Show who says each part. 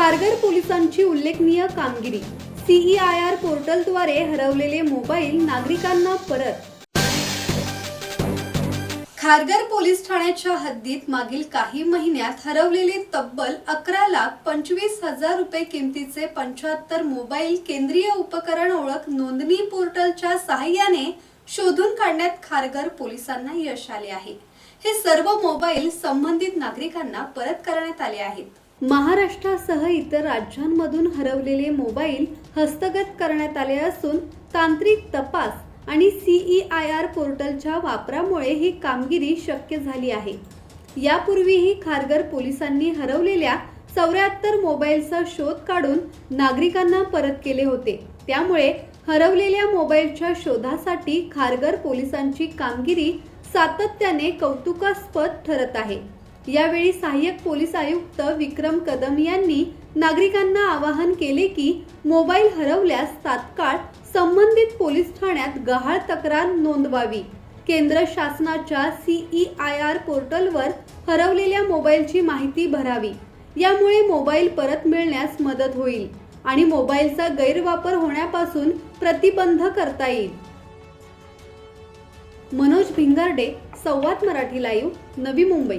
Speaker 1: खारघर पोलिसांची उल्लेखनीय कामगिरी. सीईआयआर पोर्टलद्वारे हरवलेले मोबाईल नागरिकांना परत. खारघर पोलीस ठाण्याच्या हद्दीत मागील काही महिन्यात हरवलेले तब्बल अकरा लाख पंचवीस हजार रुपये किमतीचे पंच्याहत्तर मोबाईल केंद्रीय उपकरण ओळख नोंदणी पोर्टलच्या सहाय्याने शोधून काढण्यात खारघर पोलिसांना यश आले आहे. हे सर्व मोबाईल संबंधित नागरिकांना परत करण्यात आले आहेत. महाराष्ट्रासह इतर राज्यांमधून हरवलेले मोबाईल हस्तगत करण्यात आले असून तांत्रिक तपास आणि सीई आय आर पोर्टलच्या वापरामुळे ही कामगिरी शक्य झाली आहे. यापूर्वीही खारघर पोलिसांनी हरवलेल्या चौऱ्याहत्तर मोबाईलचा शोध काढून नागरिकांना परत केले होते. त्यामुळे हरवलेल्या मोबाईलच्या शोधासाठी खारघर पोलिसांची कामगिरी सातत्याने कौतुकास्पद ठरत आहे. यावेळी सहाय्यक पोलीस आयुक्त विक्रम कदम यांनी नागरिकांना आवाहन केले की मोबाईल हरवल्यास तात्काळ संबंधित पोलीस ठाण्यात गहाळ तक्रार नोंदवावी. केंद्र शासनाच्या सीई आय आर पोर्टलवर हरवलेल्या मोबाईलची माहिती भरावी. यामुळे मोबाईल परत मिळण्यास मदत होईल आणि मोबाईलचा गैरवापर होण्यापासून प्रतिबंध करता येईल. मनोज भिंगारडे संवाद मराठी लाईव्ह नवी मुंबई.